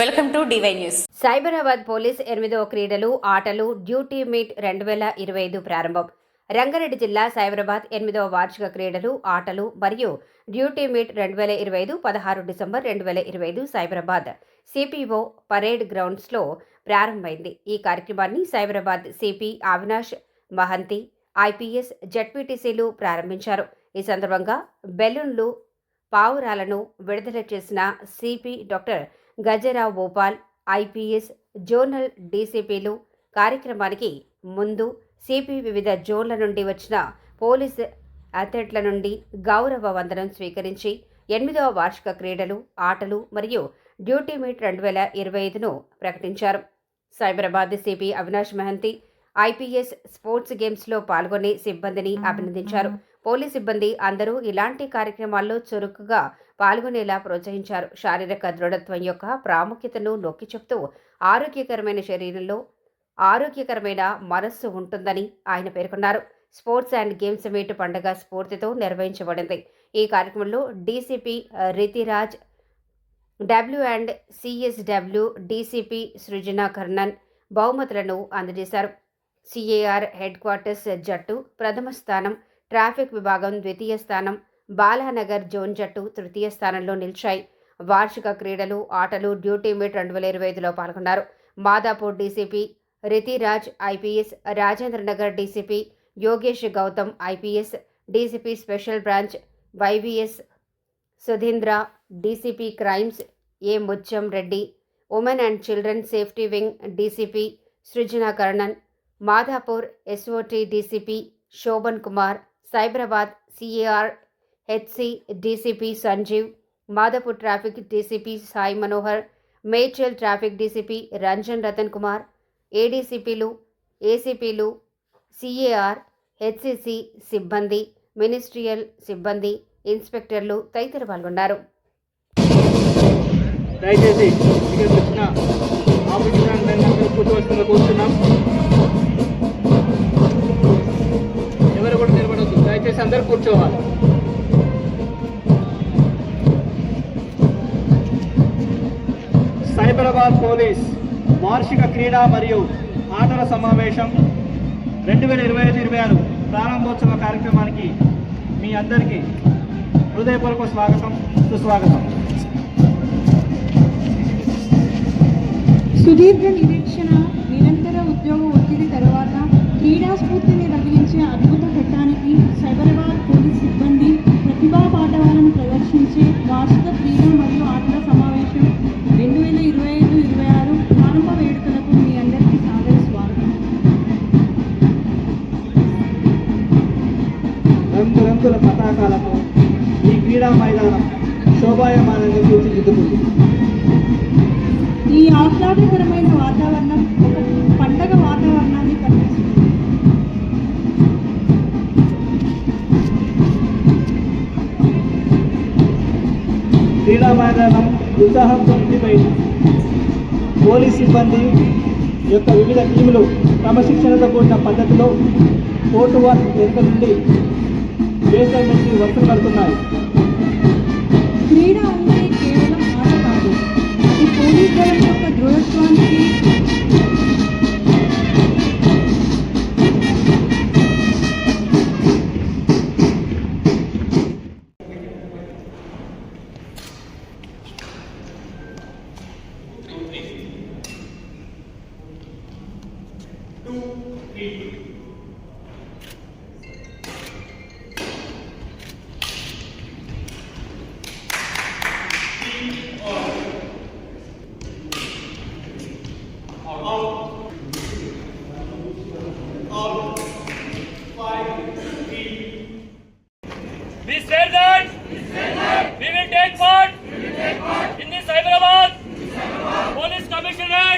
Welcome to DY news. Cyberabad police ఎనిమిదవ క్రీడలు ఆటలు డ్యూటీ మీట్ రెండు వేల ఇరవై ఐదు ప్రారంభం. రంగారెడ్డి జిల్లా సైబరాబాద్ ఎనిమిదవ వార్షిక క్రీడలు ఆటలు మరియు డ్యూటీ మీట్ రెండు వేల ఇరవై ఐదు పదహారు డిసెంబర్ రెండు వేల ఇరవై ఐదు సైబరాబాద్ సిపిఓ పరేడ్ గ్రౌండ్స్లో ప్రారంభమైంది. ఈ కార్యక్రమాన్ని సైబరాబాద్ సిపి అవినాష్ మహంతి ఐపీఎస్ జడ్పీటీసీలు ప్రారంభించారు. ఈ సందర్భంగా బెలూన్లు పావురాలను విడుదల చేసిన CP doctor Gajarao Bhopal IPS zonal డీసీపీలు కార్యక్రమానికి ముందు సిపి వివిధ జోన్ల నుండి వచ్చిన పోలీస్ అథ్లెట్ల నుండి గౌరవ వందనం స్వీకరించి ఎనిమిదవ వార్షిక క్రీడలు ఆటలు మరియు డ్యూటీ మీట్ రెండు వేల ఇరవై ఐదును ప్రకటించారు. Cyberabad CP Avinash Mahanti IPS sports గేమ్స్లో పాల్గొనే సిబ్బందిని అభినందించారు. పోలీస్ సిబ్బంది అందరూ ఇలాంటి కార్యక్రమాల్లో చురుకుగా పాల్గొనేలా ప్రోత్సహించారు. శారీరక దృఢత్వం యొక్క ప్రాముఖ్యతను నొక్కి చెప్తూ ఆరోగ్యకరమైన శరీరంలో ఆరోగ్యకరమైన మనస్సు ఉంటుందని ఆయన పేర్కొన్నారు. స్పోర్ట్స్ అండ్ గేమ్స్ మీట్ పండుగ స్ఫూర్తితో నిర్వహించబడింది. ఈ కార్యక్రమంలో DCP Ritiraj W and CSW DCP Srujana Karnan బహుమతులను అందజేశారు. సిఏఆర్ హెడ్ క్వార్టర్స్ జట్టు ప్రథమ స్థానం ట్రాఫిక్ విభాగం ద్వితీయ స్థానం బాలానగర్ జోన్ జట్టు తృతీయ స్థానంలో నిలిచాయి. వార్షిక క్రీడలు ఆటలు డ్యూటీ మీట్ రెండు వేల ఇరవై ఐదులో పాల్గొన్నారు. Madhapur DCP Ritiraj IPS Rajendranagar DCP Yogesh Gautam IPS DCP special branch YVS Sudheendra DCP crimes A Muthyam Reddy women and children safety wing DCP Srujana Karnan Madhapur SOT DCP Shoban Kumar Cyberabad CAR HC DCP Sanjeev Madhapur traffic DCP Sai Manohar Medchal traffic DCP Ranjan Ratan Kumar ఏడీసీపీలు ఏసీపీలు CAR HCC సిబ్బంది ministerial సిబ్బంది ఇన్స్పెక్టర్లు తదితరులు పాల్గొన్నారు. దయచేసి కూర్చోవలసిందిగా కూర్చున్నాం దయచేసి అందరు కూర్చోవాలి. సైబరాబాద్ పోలీస్ వార్షిక క్రీడా మరియు ఆటల సమావేశం రెండు వేల ఇరవై ఐదు ఇరవై ఆరు ప్రారంభోత్సవ కార్యక్రమానికి మీ అందరికీ హృదయపూర్వక స్వాగతం సుస్వాగతం. సుదీర్ఘ నిరీక్షణ నిరంతర ఉద్యోగ ఒత్తిడి తర్వాత క్రీడా స్ఫూర్తిని కలిగించే అద్భుత సమాధానం మైదానం ఉత్సాహంతో నిండిపోయింది పోలీస్ సిబ్బంది యొక్క వివిధ టీములు క్రమశిక్షణతో కూడిన పద్ధతిలో కోర్టు వారి వెనుక నుండి దేశం నుంచి వస్తులు పడుతున్నాయి. క్రీడ అంటే కేవలం ఆట కాదు అది పోలీస్ దళం యొక్క దృఢత్వానికి We said that we, will take part, in the Cyberabad, Cyberabad Police commissioner,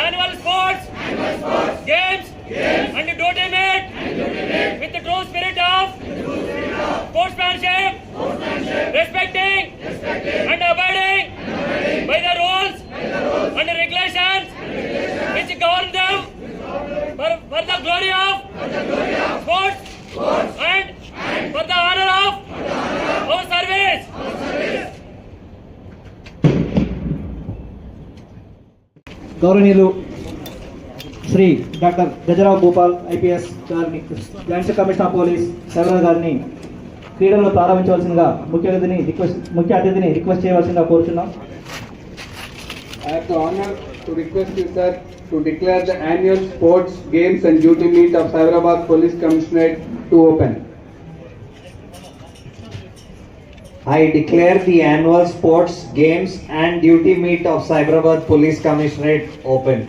annual sports, annual sports games, games and dotimate with the true spirit of sportsmanship, respecting, and abiding, by, the rules, and the regulations, which govern them for, for the glory of, sports and On గౌరవనీయులు Shri doctor Gajarao Gopal IPS గారిని joint commissioner of police Sharan గారిని క్రీడలను ప్రారంభించవలసిందిగా ముఖ్య అతిథిని request ముఖ్య అతిథిని request చేయవలసిందిగా కోరుతున్నాం I have to honour to request you sir to declare the annual sports games and duty meet police commissionerate open I declare the annual sports, games and duty meet of Cyberabad Police Commissionerate open.